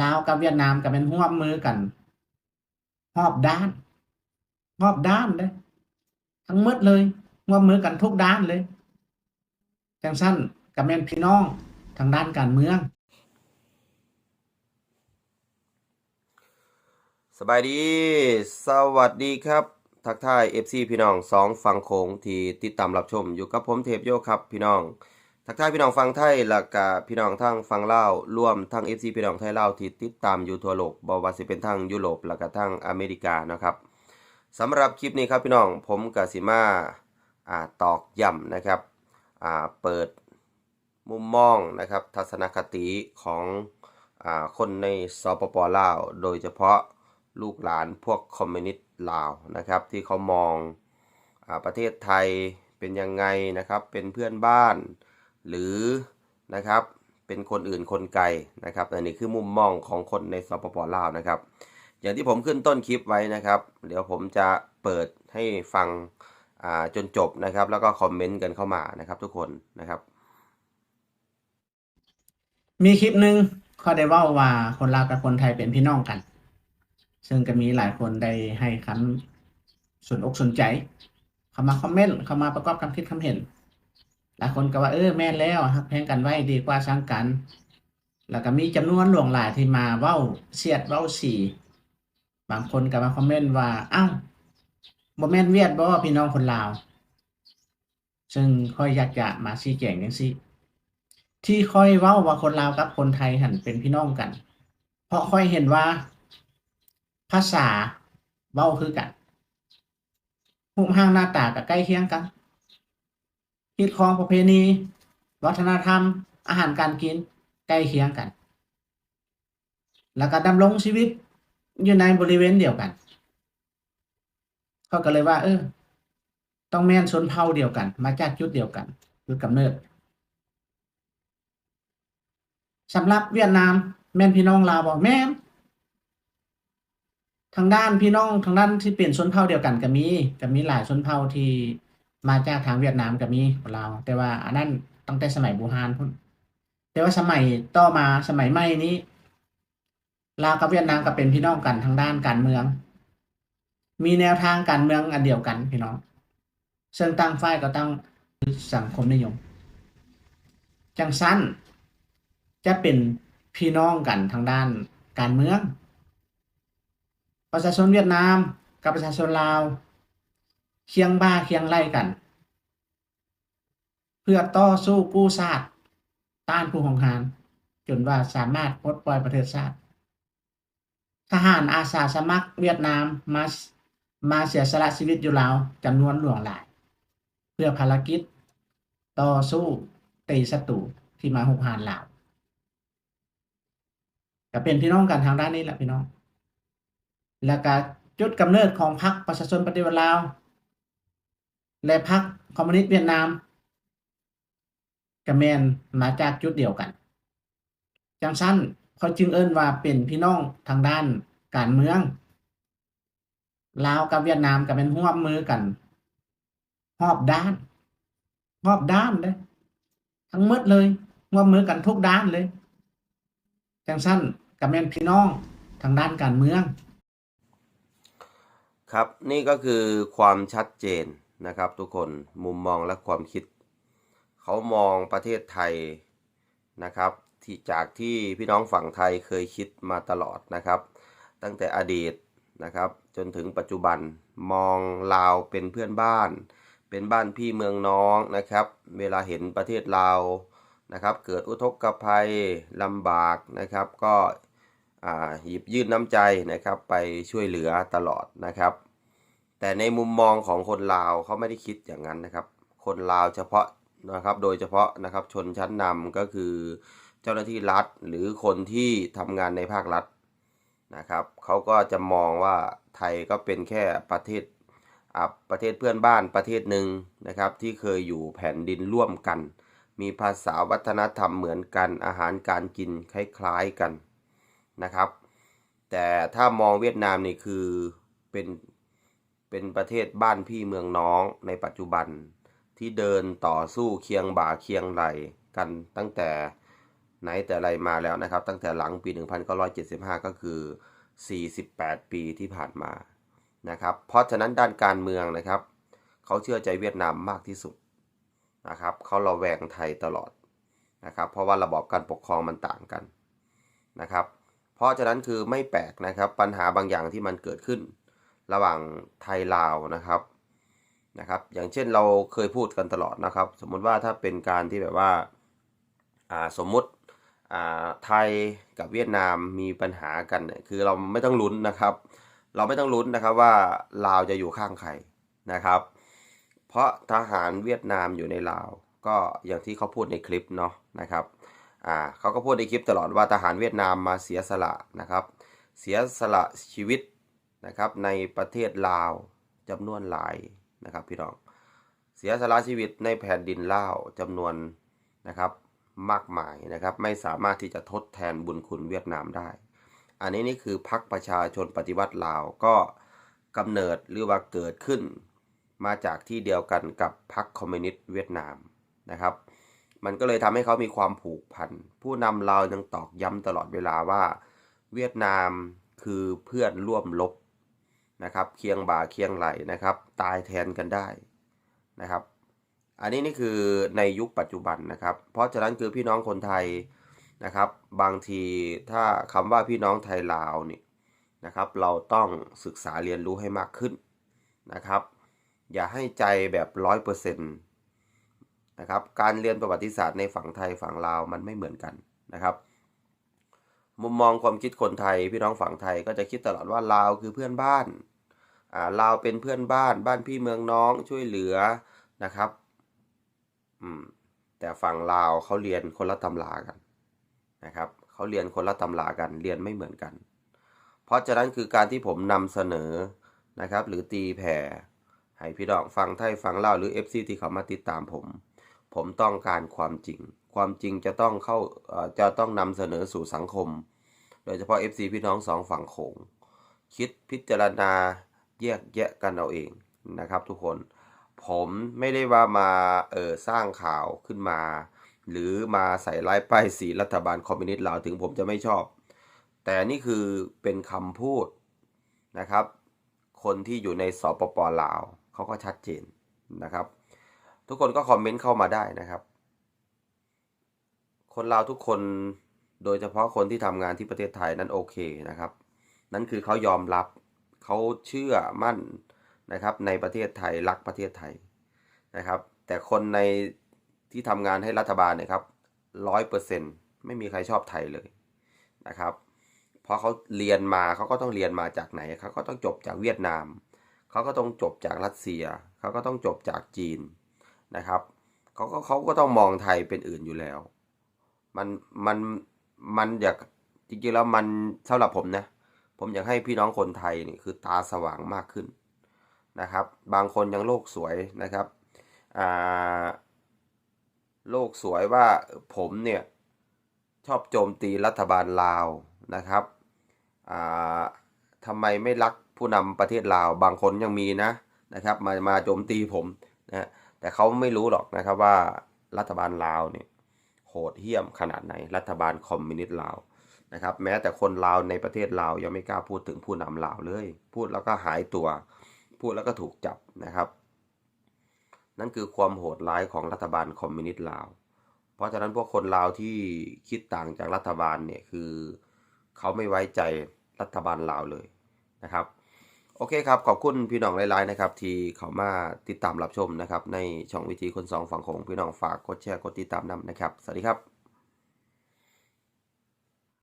ลาวกับเวียดนามก็แม่นร่วมมือกันรอบด้านรอบด้านเด้ทั้งหมดเลยร่วมมือกันทุกด้านเลยจังซั่นก็แม่นพี่น้องทางด้านการเมืองสบายดี สวัสดีครับ ทักทาย FC พี่น้องสองฝั่งโขงที่ติดตามรับชมอยู่กับผมเทพโยครับพี่น้อง ทักทายพี่น้องฟังไทยแล้วก็พี่น้องทั้งฟังเล่าวรวมทั้ง FC พี่น้องไทยเล่าที่ติดตามอยู่ทั่วโลกบ่ว่าสิเป็นทั้งยุโรปแล้วก็ทั้งอเมริกานะครับสำหรับคลิปนี้ครับพี่น้องผมก็สิมาอ่าตอกย้ำนะครับอ่าเปิดมุมมองนะครับทัศนคติของอ่าคนในสปปลาวโดยเฉพาะลูกหลานพวกคอมมิวนิสต์ลาวนะครับ ที่เขามองอประเทศไทยเป็นยังไงนะครับ เป็นเพื่อนบ้าน หรือนะครับเป็นคนอื่นคนไกลนะครับอันนี้คือมุมมองของคนในสปปลาวนะครับ อย่างที่ผมขึ้นต้นคลิปไว้นะครับ เดี๋ยวผมจะเปิดให้ฟังจนจบนะครับ แล้วก็คอมเมนต์กันเข้ามานะครับ ทุกคนนะครับ มีคลิปหนึ่งเขาได้ว่าว่าคนลาวกับคนไทยเป็นพี่น้องกัน ซึ่งก็มีหลายคนได้ให้คำสนอกสนใจ เข้ามาคอมเมนต์เข้ามาประกอบคำคิดคำเห็น หลายคนก็ว่าเออแม่นแล้วฮักแพงกันไว้ดีกว่าสร้างกัน แล้วก็มีจำนวนหลวงหลายที่มาเว้าเสียดเว้าสีบางคนก็มาคอมเมนต์ว่าอ้าวบ่แม่นเวียดบ่พี่น้องคนลาว ซึ่งค่อยอยากจะมาชี้แจงจังซี่ที่ค่อยเว้าว่าคนลาวกับคนไทยหันเป็นพี่น้องกัน เพราะค่อยเห็นว่า ภาษาเว้าคือกันรูปร่างหน้าตาก็ใกล้เคียงกัน คิดครองประเพณี วัฒนธรรม อาหารการกินใกล้เคียงกัน แล้วก็ดำรงชีวิตอยู่ในบริเวณเดียวกันเขาก็เลยว่า เออ ต้องแม่นชนเผ่าเดียวกัน มาจากจุดเดียวกันจุดกำเนิดสำหรับเวียดนาม แม่นพี่น้องลาวบ่แม่นทางด้านพี่น้องทางด้านที่เป็นชนเผ่าเดียวกันก็มีก็มีหลายชนเผ่าที่ มาจากทางเวียดนามก็มีของลาวแต่ว่าอันนั้นตั้งแต่สมัยบูฮานพุ่นแต่ว่าสมัยต่อมาสมัยใหม่นี้ลาวกับเวียดนามก็เป็นพี่น้องกันทางด้านการเมือง มีแนวทางการเมืองอันเดียวกันพี่น้องซึ่งตั้งฝ่ายก็ตั้งสังคมนิยม จังสั้นจะเป็นพี่น้องกันทางด้านการเมือง ประชาชนเวียดนามกับประชาชนลาว เคียงบ้าเคียงไล่กัน เพื่อต่อสู้กู้ชาติต้านผู้ของหารจนว่าสามารถปลดปล่อยประเทศชาติ ทหารอาสาสมัครเวียดนามมามาเสียสละชีวิตอยู่ลาวจำนวนหลวงหลาย เพื่อภารกิจ ต่อสู้ตีศัตรูที่มาหุกหานลาวก็เป็นพี่น้องกันทางด้านนี้แหละพี่น้อง แล้วก็จุดกำเนิดของพรรคประชาชนปฏิวัติลาว และพรรคคอมมิวนิสต์เวียดนามก็แมนมาจากจุดเดียวกัน จังซั่นเขาจึงเอิ้นว่าเป็นพี่น้องทางด้านการเมืองลาวกับเวียดนามก็เป็นร่วมมือกันรอบด้านรอบด้านเด้ทั้งหมดเลยร่วมมือกันทุกด้านเลยจังสั้นกับแม่นพี่น้องทางด้านการเมือง ครับนี่ก็คือความชัดเจน นะครับ ทุกคนมุมมองและความคิด เขามองประเทศไทยนะครับที่จากที่พี่น้องฝั่งไทยเคยคิดมาตลอดนะครับ ตั้งแต่อดีตนะครับ จนถึงปัจจุบันมองลาวเป็นเพื่อนบ้าน เป็นบ้านพี่เมืองน้องนะครับ เวลาเห็นประเทศลาวนะครับ เกิดอุทกภัยลำบากนะครับ ก็หยิบยื่นน้ำใจนะครับ ไปช่วยเหลือตลอดนะครับ แต่ในมุมมองของคนลาวเขาไม่ได้คิดอย่างนั้นนะครับ คนลาวเฉพาะนะครับ โดยเฉพาะนะครับชนชั้นนำก็คือเจ้าหน้าที่รัฐหรือคนที่ทำงานในภาครัฐนะครับเขาก็จะมองว่าไทยก็เป็นแค่ประเทศอ่าประเทศเพื่อนบ้านประเทศหนึ่งนะครับ ที่เคยอยู่แผ่นดินร่วมกัน มีภาษาวัฒนธรรมเหมือนกันอาหารการกินคล้ายๆกันนะครับ แต่ถ้ามองเวียดนามนี่คือเป็น เป็นประเทศบ้านพี่เมืองน้องในปัจจุบันที่เดินต่อสู้เคียงบ่าเคียงไหลกันตั้งแต่ไหนแต่ไรมาแล้วนะครับ ตั้งแต่หลังปี 1975 ก็คือ 48 ปีที่ผ่านมานะครับเพราะฉะนั้นด้านการเมืองนะครับ เขาเชื่อใจเวียดนามมากที่สุดนะครับเขาระแวงไทยตลอดนะครับ เพราะว่าระบอบการปกครองมันต่างกันนะครับ เพราะฉะนั้นคือไม่แปลกนะครับปัญหาบางอย่างที่มันเกิดขึ้น ระหว่างไทยลาวนะครับนะครับ อย่างเช่นเราเคยพูดกันตลอดนะครับ สมมุติว่าถ้าเป็นการที่แบบว่าาสมมุติไทยกับเวียดนามมีปัญหากันเนี่ยคือเราไม่ต้องลุ้นนะครับ เราไม่ต้องลุ้นนะครับว่าลาวจะอยู่ข้างใครนะครับ เพราะทหารเวียดนามอยู่ในลาว ก็อย่างที่เขาพูดในคลิปเนาะนะครับอ่าเขาก็พูดในคลิปตลอดว่าทหารเวียดนามมาเสียสละนะครับ เสียสละชีวิต นะครับในประเทศลาวจำนวนหลายนะครับพี่น้องเสียสละชีวิตในแผ่นดินลาวจำนวนนะครับมากมายนะครับไม่สามารถที่จะทดแทนบุญคุณเวียดนามได้ อันนี้นี่คือพรรคประชาชนปฏิวัติลาวก็กำเนิดหรือว่าเกิดขึ้น มาจากที่เดียวกันกับพรรคคอมมิวนิสต์เวียดนามนะครับมันก็เลยทำให้เขามีความผูกพัน ผู้นำลาวยังตอกย้ำตลอดเวลาว่า เวียดนามคือเพื่อนร่วมรบ นะครับ เคียงบ่าเคียงไหลนะครับ ตายแทนกันได้นะครับ อันนี้นี่คือในยุคปัจจุบันนะครับ เพราะฉะนั้นคือพี่น้องคนไทยนะครับ บางทีถ้าคำว่าพี่น้องไทยลาวนี่นะครับ เราต้องศึกษาเรียนรู้ให้มากขึ้นนะครับ อย่าให้ใจแบบร้อยเปอร์เซ็นต์นะครับการเรียนประวัติศาสตร์ในฝั่งไทยฝั่งลาวมันไม่เหมือนกันนะครับ มุมมองความคิดคนไทยพี่น้องฝั่งไทยก็จะคิดตลอดว่าลาวคือเพื่อนบ้าน ลาวเป็นเพื่อนบ้านบ้านพี่เมืองน้องช่วยเหลือนะครับอืมแต่ฝั่งลาวเขาเรียนคนละตำรากันนะครับเขาเรียนคนละตำรากันเรียนไม่เหมือนกัน เพราะฉะนั้นคือการที่ผมนำเสนอนะครับ หรือตีแผ่ให้พี่น้องฟังไทยฟังเล่าหรือ FC ที่เขามาติดตามผม ผมต้องการความจริง ความจริงจะต้องเข้าจะต้องนำเสนอสู่สังคม โดยเฉพาะ FC พี่น้องสองฝั่งโขงคิดพิจารณา แยกแยะกันเอาเองนะครับทุกคนผมไม่ได้ว่ามาเออสร้างข่าวขึ้นมา หรือมาใส่ร้ายป้ายสีรัฐบาลคอมมิวนิสต์ลาวถึงผมจะไม่ชอบ แต่นี่คือเป็นคำพูดนะครับ คนที่อยู่ในสปปลาวเขาก็ชัดเจนนะครับ ทุกคนก็คอมเมนต์เข้ามาได้นะครับ คนลาวทุกคนโดยเฉพาะคนที่ทำงานที่ประเทศไทยนั้นโอเคนะครับ นั่นคือเขายอมรับ เขาเชื่อมั่นนะครับในประเทศไทยรักประเทศไทยนะครับ แต่คนในที่ทำงานให้รัฐบาลเนี่ยครับร้อยเปอร์เซ็นไม่มีใครชอบไทยเลยนะครับเพราะเขาเรียนมาเขาก็ต้องเรียนมาจากไหนเขาก็ต้องจบจากเวียดนามเขาก็ต้องจบจากรัสเซียเขาก็ต้องจบจากจีนนะครับเขาก็เขาก็ต้องมองไทยเป็นอื่นอยู่แล้ว มันมันมันอยากจริงๆแล้วมันสำหรับผมนะ ผมอยากให้พี่น้องคนไทยนี่คือตาสว่างมากขึ้นนะครับ บางคนยังโลกสวยนะครับโลกสวยว่าผมเนี่ยชอบโจมตีรัฐบาลลาวนะครับอ่าทำไมไม่รักผู้นำประเทศลาว บางคนยังมีนะนะครับ มามาโจมตีผมนะแต่เขาไม่รู้หรอกนะครับว่ารัฐบาลลาวเนี่ยโหดเหี้ยมขนาดไหน รัฐบาลคอมมิวนิสต์ลาว นะครับแม้แต่คนลาวในประเทศลาวยังไม่กล้าพูดถึงผู้นำลาวเลย พูดแล้วก็หายตัว พูดแล้วก็ถูกจับนะครับ นั่นคือความโหดร้ายของรัฐบาลคอมมิวนิสต์ลาว เพราะฉะนั้นพวกคนลาวที่คิดต่างจากรัฐบาลเนี่ยคือเขาไม่ไว้ใจรัฐบาลลาวเลยนะครับ โอเคครับ ขอบคุณพี่น้องหลายๆนะครับ ที่เขามาติดตามรับชมนะครับ ในช่องวิธีคนสองฝั่งของพี่น้องฝากกดแชร์กดติดตามนำนะครับ สวัสดีครับ